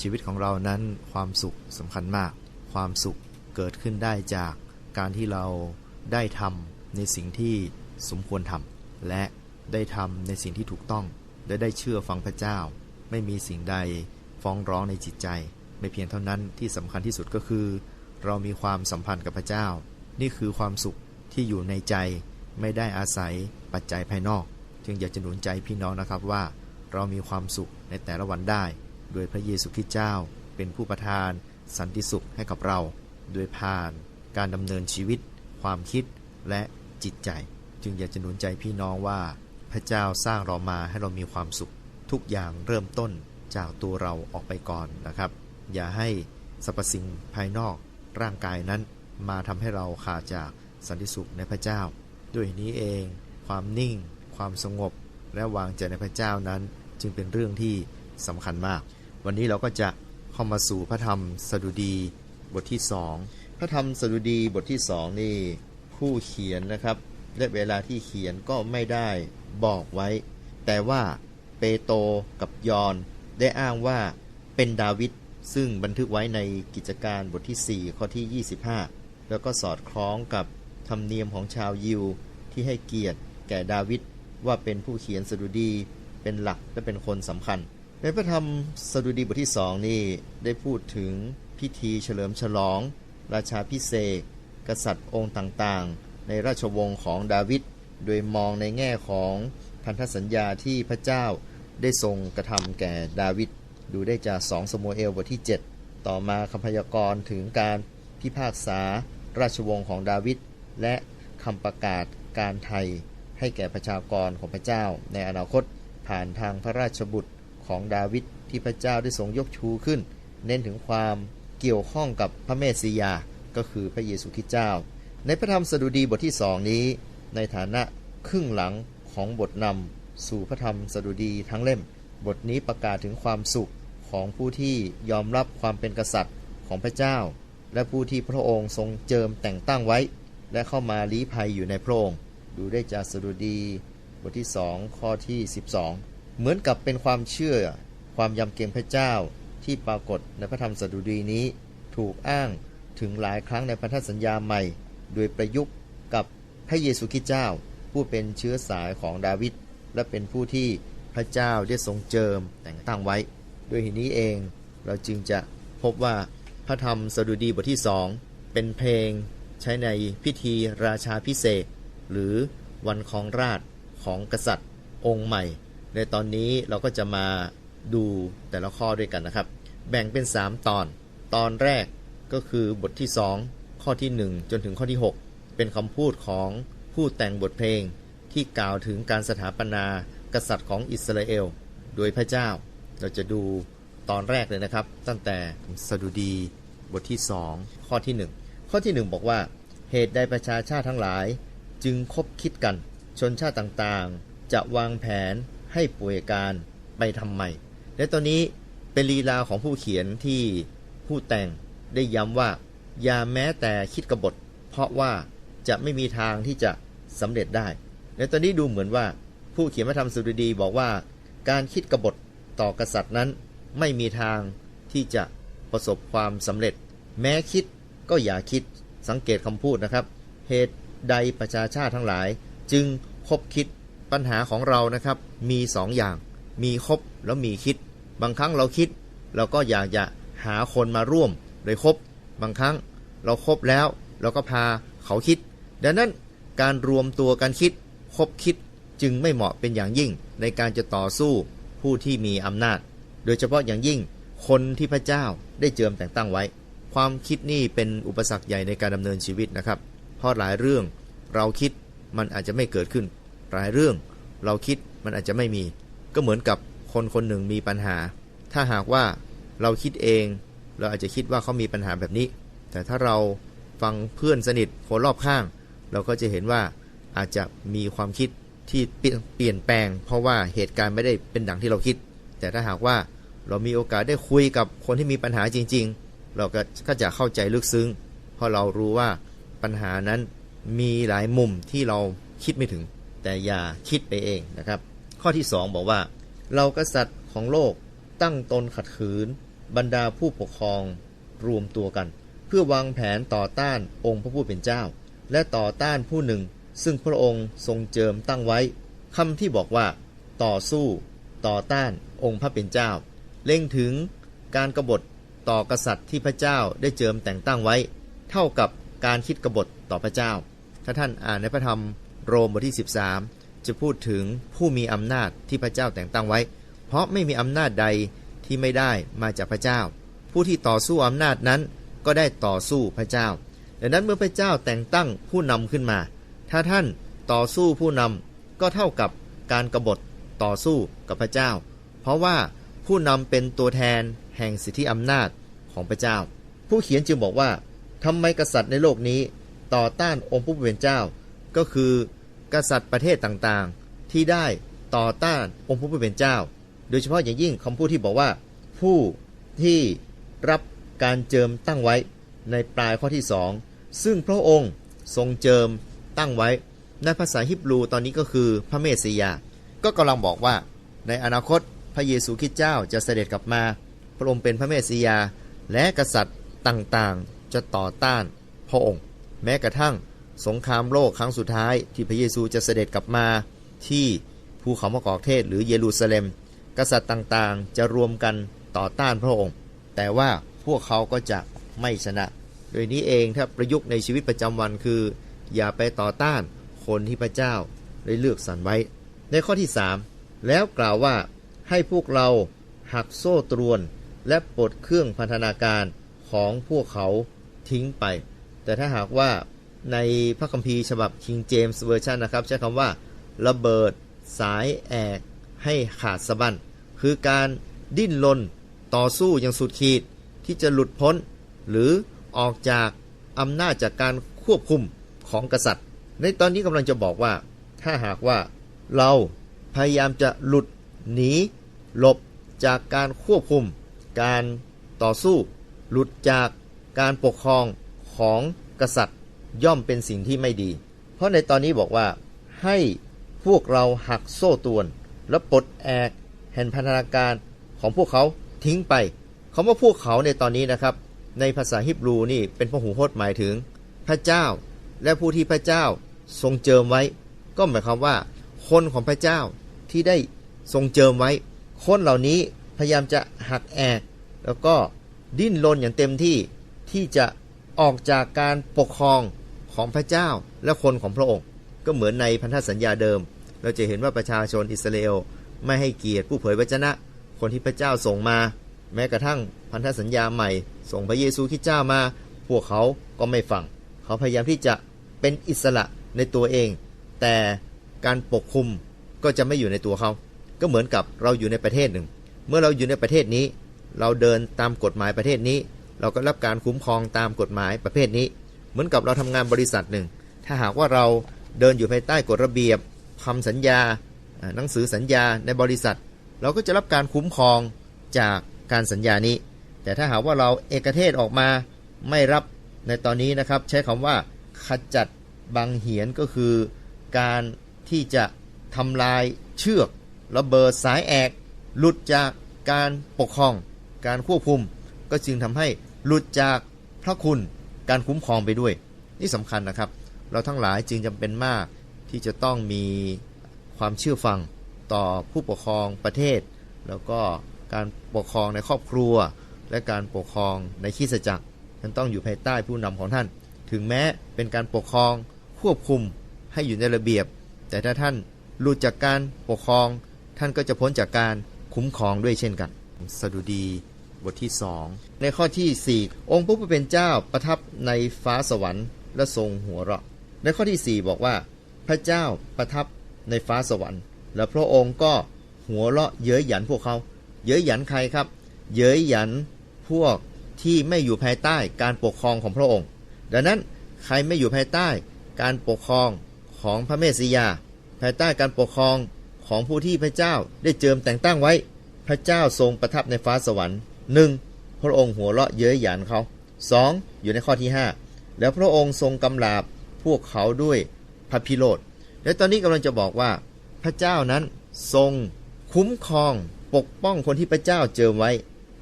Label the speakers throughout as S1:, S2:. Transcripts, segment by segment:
S1: ชีวิตของเรานั้นความสุขสำคัญมาก ความสุขเกิดขึ้นได้จากการที่เราได้ทำในสิ่งที่สมควรทำและได้ทำในสิ่งที่ถูกต้องและได้เชื่อฟังพระเจ้า ไม่มีสิ่งใดฟ้องร้องในจิตใจ ไม่เพียงเท่านั้นที่สำคัญที่สุดก็คือ เรามีความสัมพันธ์กับพระเจ้า นี่คือความสุขที่อยู่ในใจไม่ได้อาศัยปัจจัยภายนอก จึงอยากจะหนุนใจพี่น้องนะครับว่า เรามีความสุขในแต่ละวันได้ โดยพระเยซูคริสต์เจ้า เป็นผู้ประทาน สันติสุขให้กับเรา โดยผ่านการดำเนินชีวิต ความคิดและจิตใจ จึงอยากจะหนุนใจพี่น้องว่า พระเจ้าสร้างเรามาให้เรามีความสุข ทุกอย่างเริ่มต้นจากตัวเราออกไปก่อนนะครับ อย่าให้สรรพสิ่งภายนอกร่างกายนั้น มาทำให้เราขาดจากสันติสุขในพระเจ้า ด้วยนี้เอง ความนิ่ง ความสงบ และวางใจในพระเจ้านั้น จึงเป็นเรื่องที่สำคัญมาก วันนี้เราก็จะเข้ามาสู่พระธรรมสดุดีบทที่สองพระธรรมสดุดีบทที่สองนี่ผู้เขียนนะครับและเวลาที่เขียนก็ไม่ได้บอกไว้ แต่ว่าเปโตรกับยอนได้อ้างว่าเป็นดาวิดซึ่งบันทึกไว้ในกิจการบทที่ 4 ข้อที่ 25 แล้วก็สอดคล้องกับธรรมเนียมของชาวยิวที่ให้เกียรติแก่ดาวิดว่าเป็นผู้เขียนสดุดีเป็นหลักและเป็นคนสำคัญ ในพระธรรมสดุดีบทที่สองนี่ได้พูดถึงพิธีเฉลิมฉลอง ราชาพิเศษกษัตริย์องค์ต่างๆ ในราชวงศ์ของดาวิดโดยมองในแง่ของพันธสัญญาที่พระเจ้าได้ทรงกระทำแก่ดาวิดดูได้จาก2สโมเอลบทที่ 7 ต่อมาคำพยากรณ์ถึงการพิพากษาราชวงศ์ของดาวิดและคำประกาศการไทยให้แก่ประชากรของพระเจ้าในอนาคตผ่านทางพระราชบุตร ของดาวิดที่พระเจ้าได้ทรงยกชูขึ้น เน้นถึงความเกี่ยวข้องกับพระเมสสิยา ก็คือพระเยซูคริสต์เจ้า ในพระธรรมสดุดีบทที่สองนี้ ในฐานะครึ่งหลังของบทนำสู่พระธรรมสดุดีทั้งเล่ม บทนี้ประกาศถึงความสุขของผู้ที่ยอมรับความเป็นกษัตริย์ของพระเจ้า และผู้ที่พระองค์ทรงเจิมแต่งตั้งไว้ และเข้ามาลี้ภัยอยู่ในพระองค์ ดูได้จากสดุดี บทที่สองข้อที่ 12 เหมือนกับเป็นความเชื่อ ความยำเกรงพระเจ้าที่ปรากฏในพระธรรมสดุดีนี้ ถูกอ้างถึงหลายครั้งในพันธสัญญาใหม่ โดยประยุกต์กับพระเยซูคริสต์เจ้า ผู้เป็นเชื้อสายของดาวิดและเป็นผู้ที่พระเจ้าได้ทรงเจิมแต่งตั้งไว้ ด้วยเหตุนี้เองเราจึงจะพบว่าพระธรรมสดุดีบทที่สองเป็นเพลงใช้ในพิธีราชาพิเศษ หรือวันของราชของกษัตริย์ องค์ใหม่ ในตอนนี้เราก็จะมาดูแต่ละข้อด้วยกันนะครับ แบ่งเป็น 3 ตอน ตอนแรกก็คือบทที่ 2 ข้อที่ 1 จนถึงข้อที่ 6 เป็นคำพูดของผู้แต่งบทเพลงที่กล่าวถึงการสถาปนากษัตริย์ของอิสราเอล โดยพระเจ้า เราจะดูตอนแรกเลยนะครับ ตั้งแต่สดุดีบทที่ 2 ข้อที่ 1 ข้อที่ 1 บอกว่า เหตุใดประชาชาติทั้งหลาย จึงคบคิดกันชนชาติต่างๆ จะวางแผน ให้ป่วยการไปทำใหม่และตอนนี้เป็นลีลาของผู้เขียนที่ผู้แต่งได้ย้ำว่า อย่าแม้แต่คิดกบฏ เพราะว่าจะไม่มีทางที่จะสำเร็จได้ในตอนนี้ดูเหมือนว่า ผู้เขียนพระธรรมสุรดีบอกว่า การคิดกบฏต่อกษัตริย์นั้นไม่มีทางที่จะประสบความสำเร็จ แม้คิดก็อย่าคิดสังเกตคำพูดนะครับ เหตุใดประชาชาติทั้งหลาย จึงคบคิด ปัญหาของเรานะครับมีสองอย่าง มีคบแล้วมีคิด บางครั้งเราคิด เราก็อยากจะหาคนมาร่วมเลยคบบางครั้งเราครบแล้ว เราก็พาเขาคิด ดังนั้นการรวมตัวกันคิดคบคิดจึงไม่เหมาะเป็นอย่างยิ่งในการจะต่อสู้ผู้ที่มีอำนาจ โดยเฉพาะอย่างยิ่งคนที่พระเจ้าได้เจิมแต่งตั้งไว้ ความคิดนี่เป็นอุปสรรคใหญ่ในการดำเนินชีวิตนะครับ เพราะหลายเรื่องเราคิดมันอาจจะไม่เกิดขึ้น หลายเรื่อง เราคิดมันอาจจะไม่มี ก็เหมือนกับคนคนหนึ่งมีปัญหา ถ้าหากว่าเราคิดเอง เราอาจจะคิดว่าเขามีปัญหาแบบนี้ แต่ถ้าเราฟังเพื่อนสนิทคนรอบข้าง เราก็จะเห็นว่าอาจจะมีความคิดที่เปลี่ยนเปลี่ยนแปลง เพราะว่าเหตุการณ์ไม่ได้เป็นดังที่เราคิด แต่ถ้าหากว่าเรามีโอกาสได้คุยกับคนที่มีปัญหาจริง ๆ เราก็ก็จะเข้าใจลึกซึ้ง เพราะเรารู้ว่าปัญหานั้นมีหลายมุมที่เราคิดไม่ถึง แต่อย่าคิดไปเองนะครับ ข้อที่ 2 บอกว่าเรากษัตริย์ของโลกตั้งตนขัดขืน บรรดาผู้ปกครองรวมตัวกัน เพื่อวางแผนต่อต้านองค์พระผู้เป็นเจ้า และต่อต้านผู้หนึ่ง ซึ่งพระองค์ทรงเจิมตั้งไว้คำที่บอกว่า ต่อสู้ ต่อต้านองค์พระเป็นเจ้า เล็งถึงการกบฏต่อกษัตริย์ที่พระเจ้าได้เจิมแต่งตั้งไว้ เท่ากับการคิดกบฏต่อพระเจ้า ถ้าท่านอ่านในพระธรรม โรมบทที่ 13 จะพูดถึงผู้มีอำนาจที่พระเจ้าแต่งตั้งไว้ เพราะไม่มีอำนาจใดที่ไม่ได้มาจากพระเจ้า ผู้ที่ต่อสู้อำนาจนั้นก็ได้ต่อสู้พระเจ้า ดังนั้นเมื่อพระเจ้าแต่งตั้งผู้นำขึ้นมา ถ้าท่านต่อสู้ผู้นำก็เท่ากับการกบฏต่อสู้กับพระเจ้า เพราะว่าผู้นำเป็นตัวแทนแห่งสิทธิอำนาจของพระเจ้า ผู้เขียนจึงบอกว่าทำไมกษัตริย์ในโลกนี้ต่อต้านองค์ผู้เป็นเจ้า ก็คือ กษัตริย์ประเทศต่างๆ ที่ได้ต่อต้านองค์พระผู้เป็นเจ้า โดยเฉพาะอย่างยิ่งคำพูดที่บอกว่า ผู้ที่รับการเจิมตั้งไว้ในปลายข้อที่สองซึ่งพระองค์ทรงเจิมตั้งไว้ ในภาษาฮิบรูตอนนี้ก็คือพระเมสสิยา ก็กำลังบอกว่า ในอนาคตพระเยซูคริสต์เจ้าจะเสด็จกลับมา พระองค์เป็นพระเมสสิยา และกษัตริย์ต่างๆ จะต่อต้านพระองค์ แม้กระทั่ง สงครามโลกครั้งสุดท้ายที่พระเยซูจะเสด็จกลับมาที่ภูเขามะกอกเทศหรือเยรูซาเล็ม กษัตริย์ต่างๆ จะรวมกันต่อต้านพระองค์ แต่ว่าพวกเขาก็จะไม่ชนะ โดยนี้เองถ้าประยุกต์ในชีวิตประจำวันคือ อย่าไปต่อต้านคนที่พระเจ้าได้เลือกสรรไว้ ในข้อที่ 3 แล้วกล่าวว่าให้พวกเราหักโซ่ตรวน และปลดเครื่องพันธนาการของพวกเขาทิ้งไป แต่ถ้าหากว่า ในพระคัมภีร์ฉบับ King James Version นะครับ ใช้คำว่าระเบิดสายแอกให้ขาดสะบั้นคือการดิ้นรนต่อสู้อย่างสุดขีดที่จะหลุดพ้น หรือออกจากอำนาจจากการควบคุมของกษัตริย์ ในตอนนี้กำลังจะบอกว่า ถ้าหากว่าเราพยายามจะหลุดหนีหลบจากการควบคุม การต่อสู้ หลุดจากการปกครองของกษัตริย์ ย่อมเป็นสิ่งที่ไม่ดี เพราะในตอนนี้บอกว่า ให้พวกเราหักโซ่ตวน และปลดแอกแห่งพันธนาการของพวกเขาทิ้งไปคำว่าพวกเขาในตอนนี้นะครับ ในภาษาฮิบรูนี่เป็นพหูพจน์หมายถึง พระเจ้า และผู้ที่พระเจ้าทรงเจิมไว้ ก็หมายความว่า คนของพระเจ้าที่ได้ทรงเจิมไว้ คนเหล่านี้พยายามจะหักแอกแล้วก็ดิ้นรนอย่างเต็มที่ที่จะ ออกจากการปกครองของพระเจ้าและคนของพระองค์ ก็เหมือนในพันธสัญญาเดิม เราจะเห็นว่าประชาชนอิสราเอลไม่ให้เกียรติผู้เผยวจนะ คนที่พระเจ้าส่งมา แม้กระทั่งพันธสัญญาใหม่ ส่งพระเยซูคริสต์เจ้ามา พวกเขาก็ไม่ฟัง เขาพยายามที่จะเป็นอิสระในตัวเอง แต่การปกคุมก็จะไม่อยู่ในตัวเขา ก็เหมือนกับเราอยู่ในประเทศหนึ่ง เมื่อเราอยู่ในประเทศนี้ เราเดินตามกฎหมายประเทศนี้ เราก็รับการคุ้มครองตามกฎหมายประเภทนี้ เหมือนกับเราทำงานบริษัทหนึ่ง ถ้าหากว่าเราเดินอยู่ภายใต้กฎระเบียบคำสัญญา หนังสือสัญญาในบริษัท เราก็จะรับการคุ้มครองจากการสัญญานี้ แต่ถ้าหากว่าเราเอกเทศออกมาไม่รับในตอนนี้นะครับ ใช้คำว่าขจัดบังเหียนก็คือการที่จะทำลายเชือกระเบิดสายแอกหลุดจากการปกครอง การควบคุม ก็จึงทำให้ หลุดจากพระคุณการคุ้มครองไปด้วย นี่สำคัญนะครับ เราทั้งหลายจึงจำเป็นมากที่จะต้องมีความเชื่อฟังต่อผู้ปกครองประเทศ แล้วก็การปกครองในครอบครัว และการปกครองในคริสจักรท่านต้องอยู่ภายใต้ผู้นำของท่าน ถึงแม้เป็นการปกครองควบคุมให้อยู่ในระเบียบ แต่ถ้าท่านหลุดจากการปกครอง ท่านก็จะพ้นจากการคุ้มครองด้วยเช่นกัน สดุดี บทที่2ในข้อที่ 4 องค์พระผู้เป็นเจ้าประทับในฟ้าสวรรค์และทรงหัวเราะ ในข้อที่ 4 บอกว่า พระเจ้าประทับในฟ้าสวรรค์ และพระองค์ก็หัวเราะเย้ยหยันพวกเขา เย้ยหยันใครครับ เย้ยหยันพวกที่ไม่อยู่ภายใต้การปกครองของพระองค์ ดังนั้นใครไม่อยู่ภายใต้การปกครองของพระเมสสิยา ภายใต้การปกครองของผู้ที่พระเจ้าได้เจิมแต่งตั้งไว้ พระเจ้าทรงประทับในฟ้าสวรรค์ หนึ่งพระองค์หัวเราะเย้ยหยันเขาสองอยู่ในข้อที่ห้าแล้วพระองค์ทรงกำลาบพวกเขาด้วยพระพิโรธและตอนนี้กำลังจะบอกว่า พระเจ้านั้นทรงคุ้มครองปกป้องคนที่พระเจ้าเจิมไว้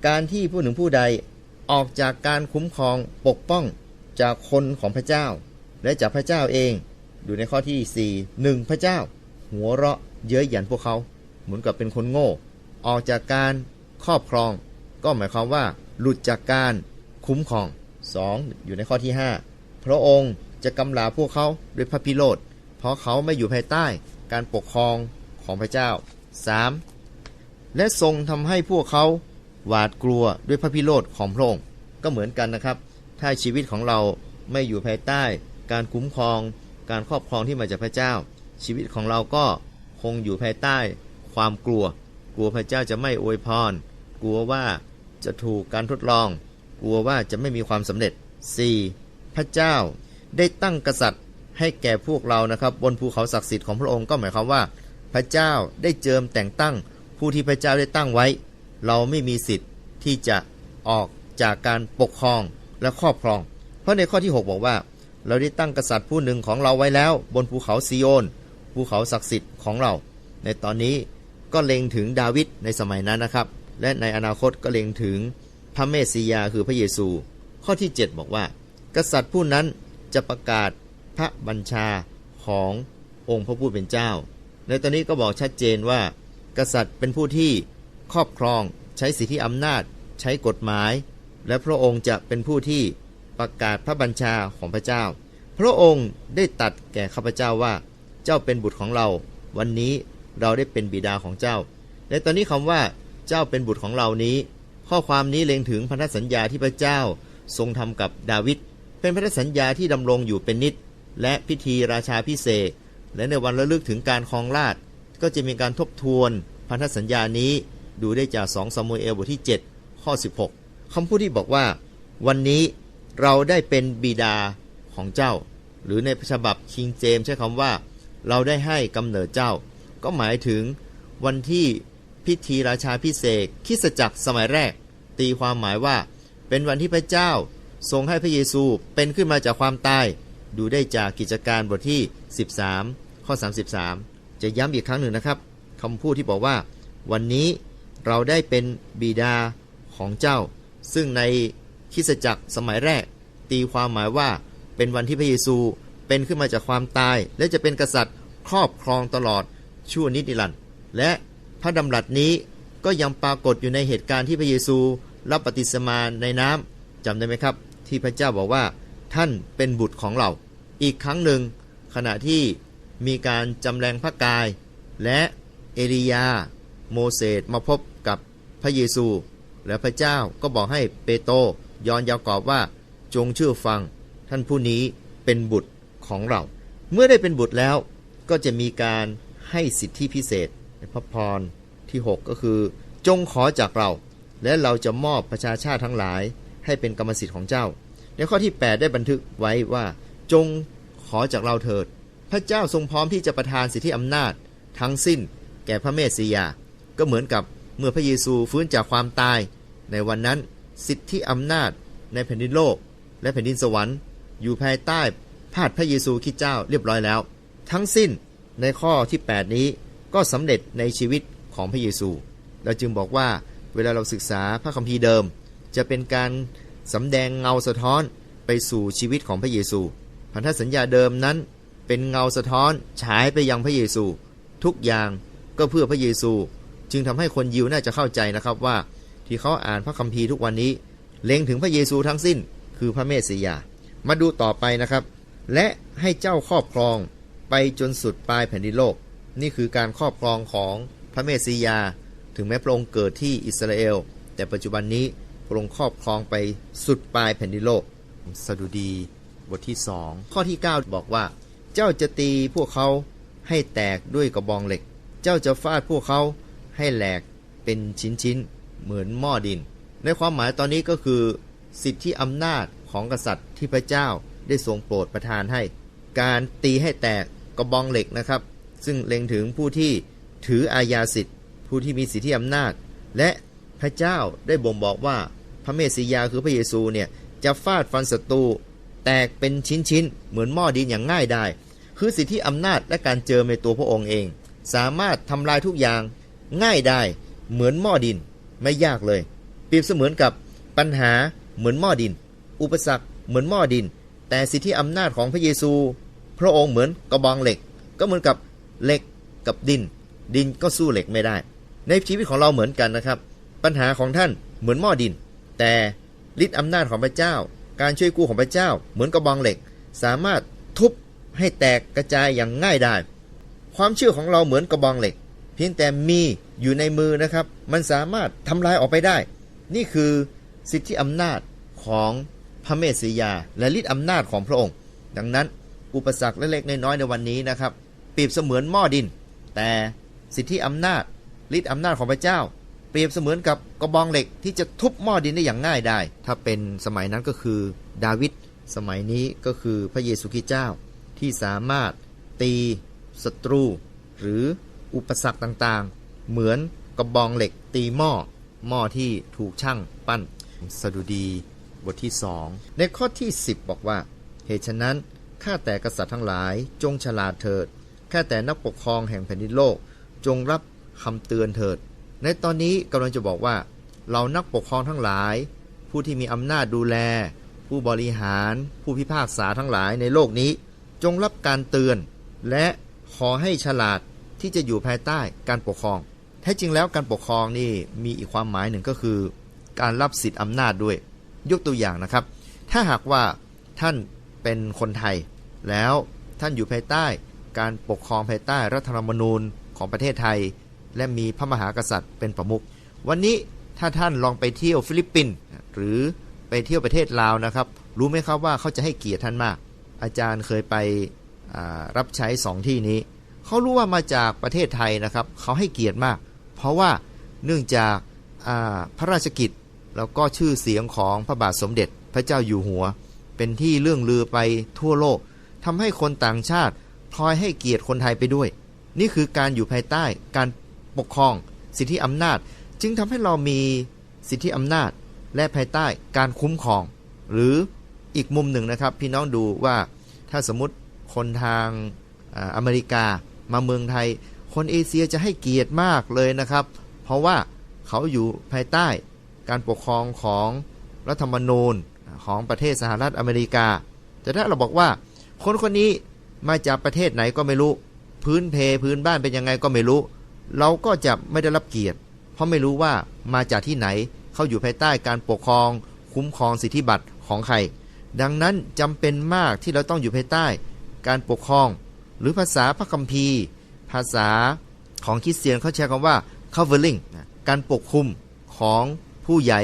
S1: การที่ผู้หนึ่งผู้ใดออกจากการคุ้มครองปกป้องจากคนของพระเจ้า และจากพระเจ้าเองดูในข้อที่ 4 1 พระเจ้า หัวเราะเย้ยหยันพวกเขา เหมือนกับเป็นคนโง่ ออกจากการครอบครอง ก็หมายความว่า หลุดจากการคุ้มครอง 2. อยู่ในข้อที่ 5 พระองค์จะกำลาพวกเขาด้วยพระพิโรธเพราะเขาไม่อยู่ภายใต้การปกครองของพระเจ้า 3. และทรงทำให้พวกเขาหวาดกลัวด้วยพระพิโรธของพระองค์ ก็เหมือนกันนะครับ ถ้าชีวิตของเราไม่อยู่ภายใต้ การคุ้มครอง การครอบครองที่มาจากพระเจ้า ชีวิตของเราก็คงอยู่ภายใต้ ความกลัว กลัวพระเจ้าจะไม่อวยพร กลัวว่าจะถูกการทดลอง กลัวว่าจะไม่มีความสำเร็จ 4. พระเจ้าได้ตั้งกษัตริย์ให้แก่พวกเรานะครับ บนภูเขาศักดิ์สิทธิ์ของพระองค์ก็หมายความว่า พระเจ้าได้เจิมแต่งตั้ง ผู้ที่พระเจ้าได้ตั้งไว้ เราไม่มีสิทธิ์ที่จะออกจากการปกครองและครอบครอง เพราะในข้อที่ 6 บอกว่า เราได้ตั้งกษัตริย์ผู้หนึ่งของเราไว้แล้ว บนภูเขาซีโอนภูเขาศักดิ์สิทธิ์ของเรา ในตอนนี้ก็เล็งถึงดาวิดในสมัยนั้นนะครับ และในอนาคตก็เล็งถึงพระเมสสิยาคือพระเยซู ข้อที่ 7 บอกว่า กษัตริย์ผู้นั้นจะประกาศพระบัญชาขององค์พระผู้เป็นเจ้า ในตอนนี้ก็บอกชัดเจนว่า กษัตริย์เป็นผู้ที่ครอบครองใช้สิทธิอำนาจ ใช้กฎหมาย และพระองค์จะเป็นผู้ที่ประกาศพระบัญชาของพระเจ้า พระองค์ได้ตัดแก่ข้าพเจ้าว่า เจ้าเป็นบุตรของเรา วันนี้เราได้เป็นบิดาของเจ้าและตอนนี้คำว่า เจ้าเป็นบุตรของเรานี้ ข้อความนี้เล็งถึงพันธสัญญาที่พระเจ้าทรงทำกับดาวิดเป็นพันธสัญญาที่ดำรงอยู่เป็นนิจและพิธีราชาพิเศษ และในวันระลึกถึงการครองราชก็จะมีการทบทวนพันธสัญญานี้ดูได้จาก2ซามูเอลบทที่ 7 ข้อ 16คำพูดที่บอกว่า วันนี้เราได้เป็นบิดาของเจ้า หรือในฉบับคิงเจมใช้คำว่า เราได้ให้กำเนิดเจ้า ก็หมายถึงวันที่ พิธีราชาพิเศษคิสจักรสมัยแรก ตีความหมายว่า เป็นวันที่พระเจ้า ทรงให้พระเยซูเป็นขึ้นมาจากความตาย ดูได้จากกิจการบทที่ 13 ข้อ 33 จะย้ำอีกครั้งหนึ่งนะครับคำพูดที่บอกว่า วันนี้เราได้เป็นบิดาของเจ้า ซึ่งในคิสจักรสมัยแรก ตีความหมายว่า เป็นวันที่พระเยซูเป็นขึ้นมาจากความตาย และจะเป็นกษัตริย์ครอบครองตลอดชั่วนิรันดร์และ ระดำรัสนี้ก็ยังปรากฏอยู่ในเหตุการณ์ที่พระเยซูรับปฏิสมาในน้ำจำได้ไหมครับ ที่พระเจ้าบอกว่าท่านเป็นบุตรของเรา อีกครั้งหนึ่ง ขณะที่มีการจำแรงพระกาย และเอลียา โมเสสมาพบกับพระเยซู และพระเจ้าก็บอกให้เปโตรย้อนยาวกอบว่าจงเชื่อฟัง ท่านผู้นี้เป็นบุตรของเรา เมื่อได้เป็นบุตรแล้วก็จะมีการให้สิทธิพิเศษพระพร ที่ 6 ก็คือ จงขอจากเรา และเราจะมอบประชาชาติทั้งหลายให้เป็นกรรมสิทธิ์ของเจ้า ในข้อที่ 8 ได้บันทึกไว้ว่า จงขอจากเราเถิด พระเจ้าทรงพร้อมที่จะประทานสิทธิอำนาจ ทั้งสิ้น แก่พระเมสสิยา ก็เหมือนกับเมื่อพระเยซูฟื้นจากความตาย ในวันนั้นสิทธิอำนาจในแผ่นดินโลก และแผ่นดินสวรรค์ อยู่ภายใต้พาดพระเยซูคริสต์เจ้าเรียบร้อยแล้ว ทั้งสิ้นในข้อที่ 8 นี้ก็สำเร็จในชีวิต ของพระเยซู เราจึงบอกว่าเวลาเราศึกษาพระคัมภีร์เดิม จะเป็นการสำแดงเงาสะท้อนไปสู่ชีวิตของพระเยซู พันธสัญญาเดิมนั้น เป็นเงาสะท้อนฉายไปยังพระเยซู ทุกอย่างก็เพื่อพระเยซู จึงทำให้คนยิวน่าจะเข้าใจนะครับว่า ที่เขาอ่านพระคัมภีร์ทุกวันนี้ เล็งถึงพระเยซูทั้งสิ้น คือพระเมสสิยา มาดูต่อไปนะครับ และให้เจ้าครอบครองไปจนสุดปลายแผ่นดินโลก นี่คือการครอบครองของ พระเมสสิยา ถึงแม้พระองค์เกิดที่อิสราเอล แต่ปัจจุบันนี้พระองค์ครอบครองไปสุดปลายแผ่นดินโลก สดุดีบทที่สองข้อที่ 9 บอกว่า เจ้าจะตีพวกเขาให้แตกด้วยกระบองเหล็ก เจ้าจะฟาดพวกเขาให้แหลกเป็นชิ้นๆ เหมือนหม้อดิน ในความหมายตอนนี้ก็คือ สิทธิอำนาจของกษัตริย์ที่พระเจ้าได้ทรงโปรดประทานให้ การตีให้แตกกระบองเหล็กนะครับ ซึ่งเล็งถึงผู้ที่ ถืออาญาสิทธิ์ผู้ที่มีสิทธิอำนาจ และพระเจ้าได้บ่งบอกว่า พระเมสสิยาคือพระเยซูเนี่ยจะฟาดฟันศัตรูแตกเป็นชิ้นๆ เหมือนหม้อดินอย่างง่ายได้ คือสิทธิอำนาจและการเจิมในตัวพระองค์เอง สามารถทำลายทุกอย่างง่ายได้เหมือนหม้อดินไม่ยากเลย เปรียบเสมือนกับปัญหาเหมือนหม้อดิน อุปสรรคเหมือนหม้อดิน แต่สิทธิอำนาจของพระเยซู พระองค์เหมือนกระบองเหล็ก ก็เหมือนกับเหล็กกับดิน ดินก็สู้เหล็กไม่ได้ ในชีวิตของเราเหมือนกันนะครับ ปัญหาของท่านเหมือนหม้อดิน แต่ฤทธิ์อำนาจของพระเจ้า การช่วยกู้ของพระเจ้า เหมือนกระบองเหล็ก สามารถทุบให้แตกกระจายอย่างง่ายได้ ความเชื่อของเราเหมือนกระบองเหล็ก เพียงแต่มีอยู่ในมือนะครับ มันสามารถทำลายออกไปได้ นี่คือสิทธิอำนาจของพระเมสสิยา และฤทธิอำนาจของพระองค์ ดังนั้นอุปสรรคเล็กๆน้อยๆในวันนี้นะครับปรีบเสมือนหม้อดิน แต่ สิทธิอำนาจฤทธิอำนาจของพระเจ้า เปรียบเสมือนกับกระบองเหล็กที่จะทุบหม้อดินได้อย่างง่ายได้ ถ้าเป็นสมัยนั้นก็คือดาวิดสมัยนี้ก็คือพระเยซูคริสต์เจ้าที่สามารถตีศัตรู หรืออุปสรรคต่างๆ เหมือนกระบองเหล็กตีหม้อหม้อที่ถูกช่างปั้นสดุดีบทที่สองในข้อที่ 10 บอกว่า เหตุฉะนั้นข้าแต่กษัตริย์ทั้งหลายจงฉลาดเถิดข้าแต่นักปกครองแห่งแผ่นดินโลก จงรับคำเตือนเถิด ในตอนนี้กำลังจะบอกว่าเรานักปกครองทั้งหลาย ผู้ที่มีอำนาจดูแล ผู้บริหาร ผู้พิพากษาทั้งหลายในโลกนี้ จงรับการเตือน และขอให้ฉลาดที่จะอยู่ภายใต้การปกครอง แท้จริงแล้วการปกครองนี่มีอีกความหมายหนึ่งก็คือ การรับสิทธิอำนาจด้วย ยกตัวอย่างนะครับ ถ้าหากว่าท่านเป็นคนไทย แล้วท่านอยู่ภายใต้ การปกครองภายใต้รัฐธรรมนูญ ของประเทศไทย และมีพระมหากษัตริย์เป็นประมุขวันนี้ถ้าท่านลองไปเที่ยวฟิลิปปินส์หรือไปเที่ยวประเทศลาวนะครับ รู้ไหมครับว่าเขาจะให้เกียรติท่านมาก อาจารย์เคยไปรับใช้สองที่นี้ เขารู้ว่ามาจากประเทศไทยนะครับเขาให้เกียรติมาก เพราะว่าเนื่องจากาพระราชกิจแล้วก็ชื่อเสียงของพระบาทสมเด็จพระเจ้าอยู่หัว เป็นที่เรื่องลือไปทั่วโลกทำให้คนต่างชาติพลอยให้เกียรติคนไทยไปด้วย นี่คือการอยู่ภายใต้การปกครอง สิทธิอำนาจ จึงทำให้เรามีสิทธิอำนาจ และภายใต้การคุ้มครอง หรืออีกมุมหนึ่งนะครับ พี่น้องดูว่าถ้าสมมติคนทางอ่าอเมริกามาเมืองไทย คนเอเชียจะให้เกียรติมากเลยนะครับ เพราะว่าเขาอยู่ภายใต้การปกครองของรัฐธรรมนูญของประเทศสหรัฐอเมริกา แต่ถ้าเราบอกว่าคนคนนี้มาจากประเทศไหนก็ไม่รู้ พื้นเพพื้นบ้านเป็นยังไงก็ไม่รู้ เราก็จะไม่ได้รับเกียรติ เพราะไม่รู้ว่ามาจากที่ไหนเขาอยู่ภายใต้การปกครอง คุ้มครองสิทธิบัตรของใคร ดังนั้นจำเป็นมากที่เราต้องอยู่ภายใต้ การปกครอง หรือภาษาพระคัมภีร์ ภาษาของคริสเตียนเขาใช้คำว่า covering การปกคลุมของผู้ใหญ่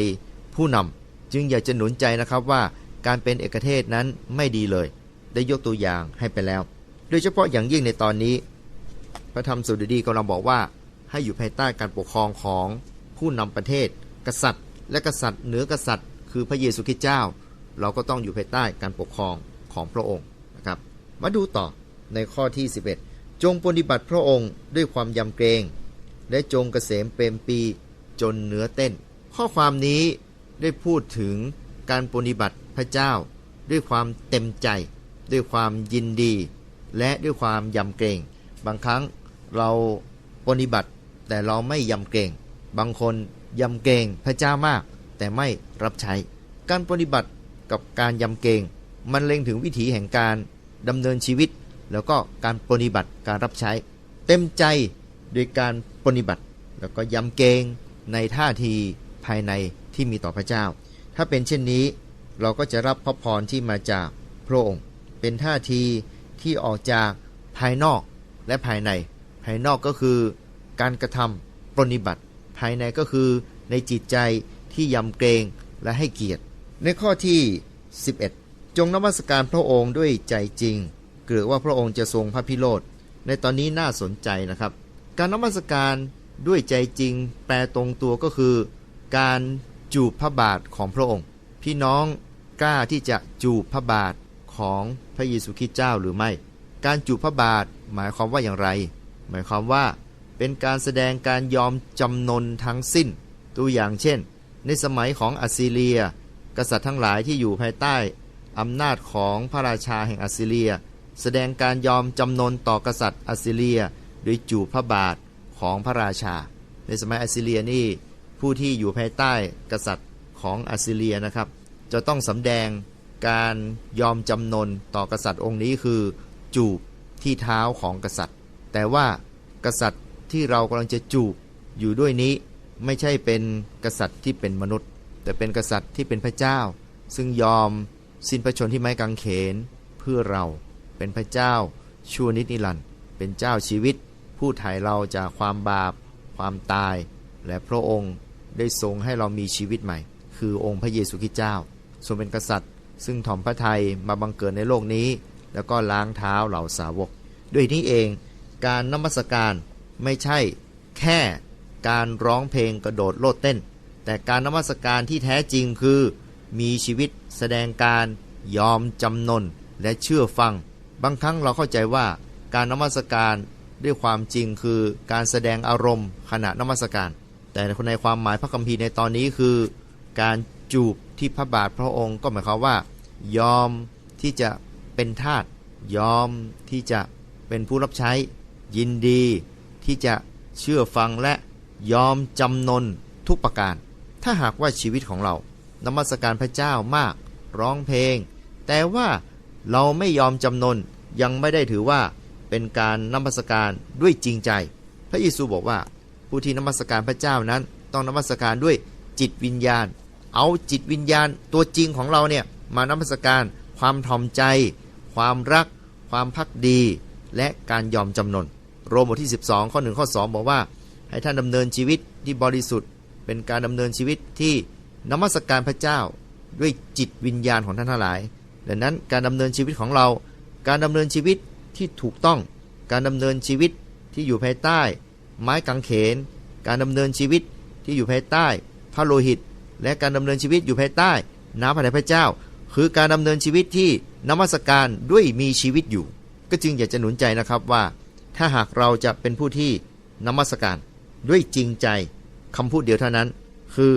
S1: ผู้นำจึงอยากจะหนุนใจนะครับว่าการเป็นเอกเทศนั้นไม่ดีเลย ได้ยกตัวอย่างให้ไปแล้ว โดยเฉพาะอย่างยิ่งในตอนนี้ พระธรรมสุดดีกำลังบอกว่า ให้อยู่ภายใต้การปกครองของผู้นำประเทศ กษัตริย์ และกษัตริย์เหนือกษัตริย์ คือพระเยซูคริสต์เจ้า เราก็ต้องอยู่ภายใต้การปกครองของพระองค์นะครับ มาดูต่อในข้อที่ 11 จงปฏิบัติพระองค์ด้วยความยำเกรง และจงเกษมเปรมปีจนเนื้อเต้น ข้อความนี้ได้พูดถึงการปฏิบัติพระเจ้า ด้วยความเต็มใจ ด้วยความยินดี และด้วยความยำเกรง บางครั้ง เราปฏิบัติ แต่เราไม่ยำเกรงบางคนยำเกรงพระเจ้ามาก แต่ไม่รับใช้ การปฏิบัติกับการยำเกรงมันเล็งถึงวิถีแห่งการดำเนินชีวิต แล้วก็การปฏิบัติการรับใช้ เต็มใจโดยการปฏิบัติ แล้วก็ยำเกรงในท่าทีภายในที่มีต่อพระเจ้า ถ้าเป็นเช่นนี้เราก็จะรับพระพรที่มาจากพระองค์ เป็นท่าทีที่ออกจากภายนอกและภายใน ภายนอกก็คือการกระทำปฏิบัติ ภายในก็คือในจิตใจที่ยำเกรงและให้เกียรติ ในข้อที่ 11 จงนมัสการพระองค์ด้วยใจจริงเกลือว่าพระองค์จะทรงพระพิโรธในตอนนี้น่าสนใจนะครับ การนมัสการด้วยใจจริง แปลตรงตัวก็คือ การจูบพระบาทของพระองค์ พี่น้องกล้าที่จะจูบพระบาทของพระเยซูคริสต์เจ้าหรือไม่ การจูบพระบาทหมายความว่าอย่างไร หมายความว่าเป็นการแสดงการยอมจำนนทั้งสิ้น ตัวอย่างเช่น ในสมัยของอัสซีเรีย กษัตริย์ทั้งหลายที่อยู่ภายใต้อำนาจของพระราชาแห่งอัสซีเรีย แสดงการยอมจำนนต่อกษัตริย์อัสซีเรียโดยจูบพระบาทของพระราชา ในสมัยอัสซีเรียนี่ผู้ที่อยู่ภายใต้กษัตริย์ของอัสซีเรียนะครับ จะต้องสำแดงการยอมจำนนต่อกษัตริย์องค์นี้คือ จูบที่เท้าของกษัตริย์ แต่ว่ากษัตริย์ที่เรากำลังจะจูบอยู่ด้วยนี้ไม่ใช่เป็นกษัตริย์ที่เป็นมนุษย์ แต่เป็นกษัตริย์ที่เป็นพระเจ้า ซึ่งยอมสิ้นพระชนที่ไม้กางเขนเพื่อเราเป็นพระเจ้าชั่วนิจนิรันด์เป็นเจ้าชีวิต ผู้ไถ่เราจากความบาป ความตาย และพระองค์ได้ทรงให้เรามีชีวิตใหม่ คือองค์พระเยซูคริสต์เจ้า ทรงเป็นกษัตริย์ ซึ่งถ่อมพระทัยมาบังเกิดในโลกนี้ แล้วก็ล้างเท้าเหล่าสาวก ด้วยนี้เอง การนมัสการไม่ใช่แค่การร้องเพลงกระโดดโลดเต้น แต่การนมัสการที่แท้จริงคือ มีชีวิตแสดงการยอมจำนนและเชื่อฟัง บางครั้งเราเข้าใจว่าการนมัสการด้วยความจริงคือการแสดงอารมณ์ขณะนมัสการ แต่ในความหมายพระคัมภีร์ในตอนนี้คือ การจูบที่พระบาทพระองค์ก็หมายความว่า ยอมที่จะเป็นทาสยอมที่จะเป็นผู้รับใช้ ยินดีที่จะเชื่อฟังและยอมจำนนทุกประการ ถ้าหากว่าชีวิตของเรานมัสการพระเจ้ามาก ร้องเพลง แต่ว่าเราไม่ยอมจำนนยังไม่ได้ถือว่าเป็นการนมัสการด้วยจริงใจ พระเยซูบอกว่า ผู้ที่นมัสการพระเจ้านั้น ต้องนมัสการด้วยจิตวิญญาณ เอาจิตวิญญาณตัวจริงของเราเนี่ยมานมัสการความทอมใจ ความรัก ความพักดี และการยอมจำนน โรมบทที่ 12 ข้อ1ข้อ 2 บอกว่า ให้ท่านดำเนินชีวิตที่บริสุทธิ์ เป็นการดำเนินชีวิตที่นมัสการพระเจ้าด้วยจิตวิญญาณของท่านทั้งหลาย ดังนั้นการดำเนินชีวิตของเรา การดำเนินชีวิตที่ถูกต้อง การดำเนินชีวิตที่อยู่ภายใต้ ไม้กางเขน การดำเนินชีวิตที่อยู่ภายใต้พระโลหิต และการดำเนินชีวิตอยู่ภายใต้ น้ำพระทัยพระเจ้า คือการดำเนินชีวิตที่นมัสการด้วยมีชีวิตอยู่ ก็จึงอยากจะหนุนใจนะครับว่า ถ้าหากเราจะเป็นผู้ที่นมัสการด้วยจริงใจคำพูดเดียวเท่านั้น คือ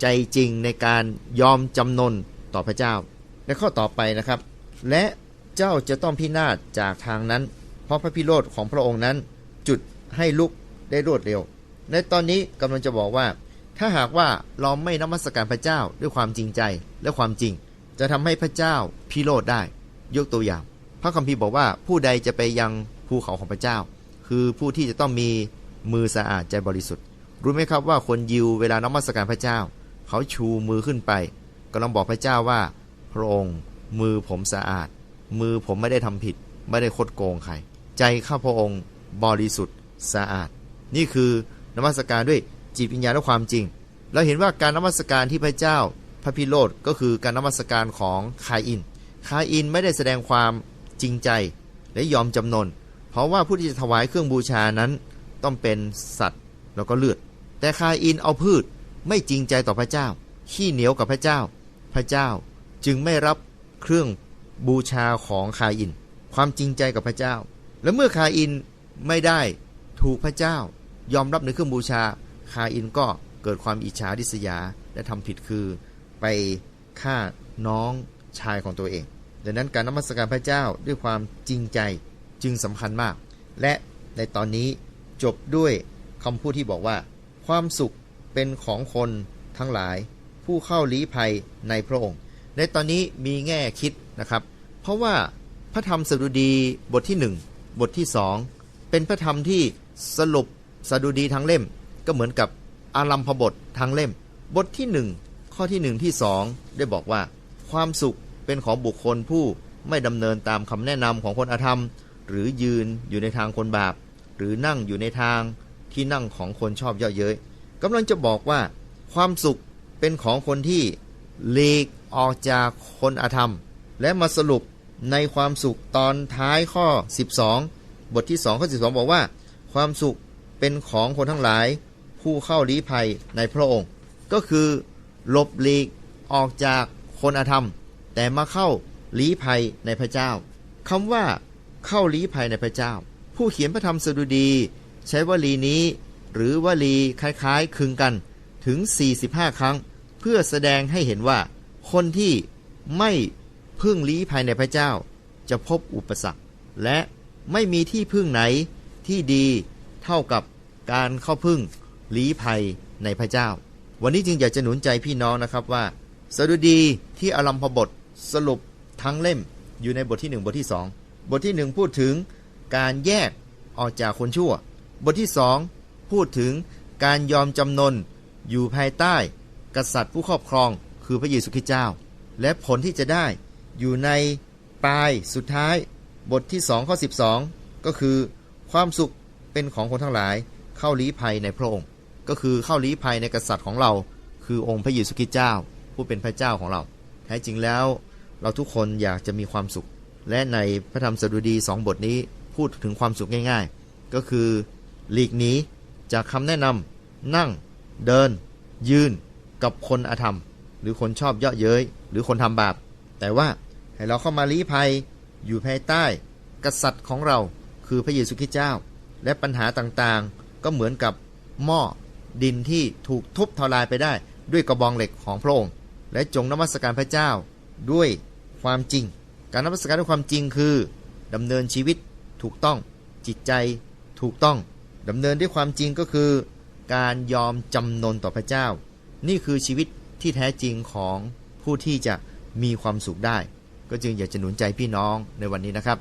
S1: ใจจริงในการยอมจำนนต่อพระเจ้า ในข้อต่อไปนะครับ และเจ้าจะต้องพินาศจากทางนั้น เพราะพระพิโรธของพระองค์นั้น จุดให้ลุกได้รวดเร็ว ในตอนนี้กำลังจะบอกว่า ถ้าหากว่าเราไม่นมัสการพระเจ้าด้วยความจริงใจและความจริง จะทำให้พระเจ้าพิโรธได้ ยกตัวอย่าง พระคัมภีร์บอกว่าผู้ใดจะไปยัง ภูเขาของพระเจ้า คือผู้ที่จะต้องมีมือสะอาดใจบริสุทธิ์ รู้ไหมครับว่าคนยิวเวลานมัสการพระเจ้า เขาชูมือขึ้นไปกำลังบอกพระเจ้าว่า พระองค์ มือผมสะอาด มือผมไม่ได้ทำผิด ไม่ได้คดโกงใคร ใจข้าพระองค์บริสุทธิ์สะอาด นี่คือนมัสการด้วยจิตวิญญาณและความจริง เราเห็นว่าการนมัสการที่พระเจ้าพระพิโรธก็คือการนมัสการของคาอิน คาอินไม่ได้แสดงความจริงใจและยอมจำนน ราะว่าผู้ที่จะถวายเครื่องบูชานั้น ต้องเป็นสัตว์แล้วก็เลือด แต่คาอินเอาพืชไม่จริงใจต่อพระเจ้า ขี้เหนียวกับพระเจ้า พระเจ้าจึงไม่รับเครื่องบูชาของคาอิน ความจริงใจกับพระเจ้า และเมื่อคาอินไม่ได้ถูกพระเจ้า ยอมรับในเครื่องบูชา คาอินก็เกิดความอิจฉาดิษยาและทำผิดคือไปฆ่าน้องชายของตัวเองดังนั้นการนมัสการพระเจ้าด้วยความจริงใจ จึงสำคัญมาก และในตอนนี้จบด้วยคำพูดที่บอกว่า ความสุขเป็นของคนทั้งหลาย ผู้เข้าลี้ภัยในพระองค์ ในตอนนี้มีแง่คิดนะครับ เพราะว่าพระธรรมสดุดีบทที่ 1 บทที่ 2 เป็นพระธรรมที่สรุปสดุดีทั้งเล่ม ก็เหมือนกับอารัมพบททั้งเล่ม บทที่ 1 ข้อที่1ที่2ได้บอกว่า ความสุขเป็นของบุคคลผู้ไม่ดำเนินตามคำแนะนำของคนอธรรม หรือยืนอยู่ในทางคนบาป หรือนั่งอยู่ในทางที่นั่งของคนชอบเยาะเย้ยกำลังจะบอกว่า ความสุขเป็นของคนที่หลีกออกจากคนอธรรม และมาสรุปในความสุขตอนท้ายข้อ 12 บทที่2ข้อ12 บอกว่า ความสุขเป็นของคนทั้งหลาย ผู้เข้าลี้ภัยในพระองค์ ก็คือหลบหลีกออกจากคนอาธรรม แต่มาเข้าลี้ภัยในพระเจ้าคำว่า เข้าลี้ภัยในพระเจ้า ผู้เขียนพระธรรมสดุดี ใช้วลีนี้ หรือวลีคล้ายๆคลึงกันถึง 45 ครั้ง เพื่อแสดงให้เห็นว่า คนที่ไม่พึ่งลี้ภัยในพระเจ้า จะพบอุปสรรค และไม่มีที่พึ่งไหนที่ดีเท่ากับการเข้าพึ่งลี้ภัยในพระเจ้า วันนี้จึงอยากจะหนุนใจพี่น้องนะครับว่าสดุดีที่อารัมพบทสรุปทั้งเล่มอยู่ในบทที่ 1 บทที่ 2 บทที่ 1 พูดถึงการแยกออกจากคนชั่ว บทที่ 2 พูดถึงการยอมจำนนอยู่ภายใต้ กษัตริย์ผู้ครอบครองคือพระเยซูคริสต์เจ้า และผลที่จะได้อยู่ในปลายสุดท้าย บทที่2ข้อ12 ก็คือความสุขเป็นของคนทั้งหลายเข้าลี้ภัยในพระองค์ ก็คือเข้าลี้ภัยในกษัตริย์ของเรา คือองค์พระเยซูคริสต์เจ้า ผู้เป็นพระเจ้าของเราแท้จริงแล้ว เราทุกคนอยากจะมีความสุข และในพระธรรมสดุดีสองบทนี้พูดถึงความสุขง่ายๆ ก็คือ หลีกหนีจากคำแนะนำนั่ง เดิน ยืน กับคนอาธรรม หรือคนชอบเยาะเย้ยหรือคนทำบาป แต่ว่าให้เราเข้ามาลี้ภัย อยู่ภายใต้ กษัตริย์ของเราคือพระเยซูคริสต์เจ้า และปัญหาต่างๆ ก็เหมือนกับหม้อดินที่ถูกทุบทลายไปได้ด้วยกระบองเหล็กของพระองค์ และจงนมัสการพระเจ้าด้วยความจริง การนมัสการด้วยความจริงคือดำเนินชีวิตถูกต้องจิตใจถูกต้องดำเนินด้วยความจริงก็คือ การยอมจำนนต่อพระเจ้า นี่คือชีวิตที่แท้จริงของผู้ที่จะมีความสุขได้ ก็จึงอยากจะหนุนใจพี่น้องในวันนี้นะครับ